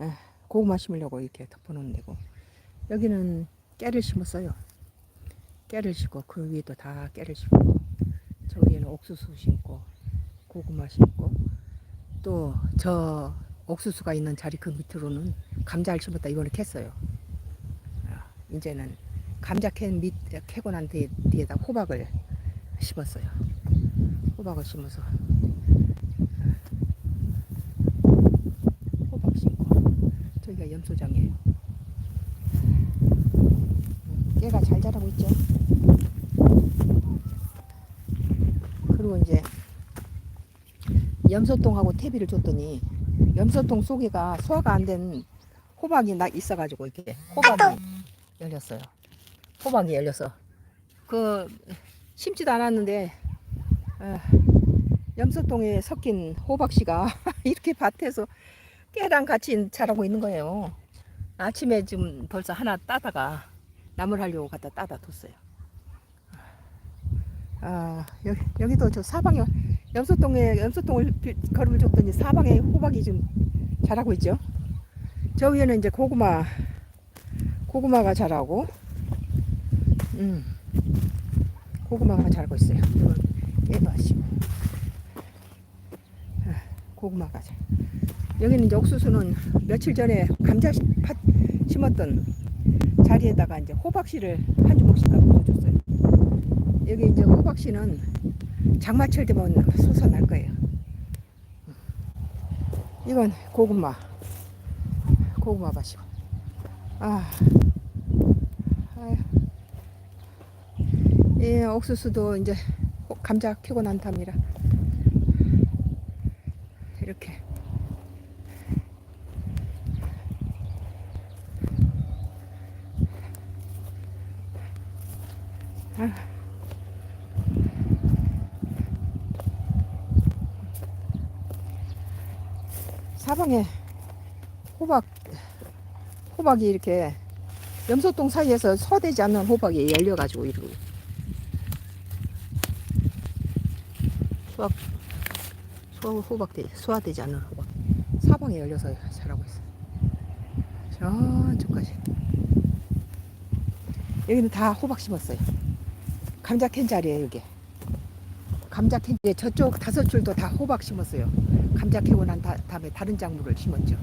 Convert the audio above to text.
에, 고구마 심으려고 이렇게 덮어놓은 데고 여기는 깨를 심었어요. 깨를 심고 그 위에도 다 깨를 심고 저 위에는 옥수수 심고 고구마 심고 또 저 옥수수가 있는 자리 그 밑으로는 감자를 심었다 이번에 캤어요. 아, 이제는 감자 캔 밑 캐고 난 뒤에, 뒤에다 호박을 심었어요. 호박을 심어서 호박 심고 저기가 염소장이에요. 깨가 잘 자라고 있죠. 그리고 이제 염소똥하고 퇴비를 줬더니 염소똥 속에가 소화가 안 된 호박이 나 있어가지고 이렇게 호박이 열렸어요. 호박이 열려서 그 심지도 않았는데 에, 염소똥에 섞인 호박씨가 이렇게 밭에서 깨랑 같이 자라고 있는 거예요. 아침에 지금 벌써 하나 따다가 나물 하려고 갖다 따다 뒀어요. 아 여기 여기도 저 사방에 염소똥에 염소똥을 비- 거름을 줬더니 사방에 호박이 좀 자라고 있죠. 저 위에는 이제 고구마 고구마가 자라고 음 고구마가 자라고 있어요. 깨도 하시고 아, 고구마가 자. 여기는 옥수수는 며칠 전에 감자 시- 팥 심었던 자리에다가 이제 호박씨를 한 주먹씩 갖고 줬어요. 여기 이제 호박씨는 장마철 되면 솟아날 거예요. 이건 고구마. 고구마 밭이고. 아. 이 옥수수도 이제 호- 감자 캐고 난 답니다. 이렇게. 사방에 호박 호박이 이렇게 염소똥 사이에서 소되지 않는 호박이 열려가지고 이러고 수확 소 호박되 소화되지 않는 호박 사방에 열려서 자라고 있어요. 저쪽까지 여기는 다 호박 심었어요. 감자 캔 자리에 여기. 감자 캔 자리에 저쪽 다섯 줄도 다 호박 심었어요. 감자 캐고 난 다, 다음에 다른 작물을 심었죠.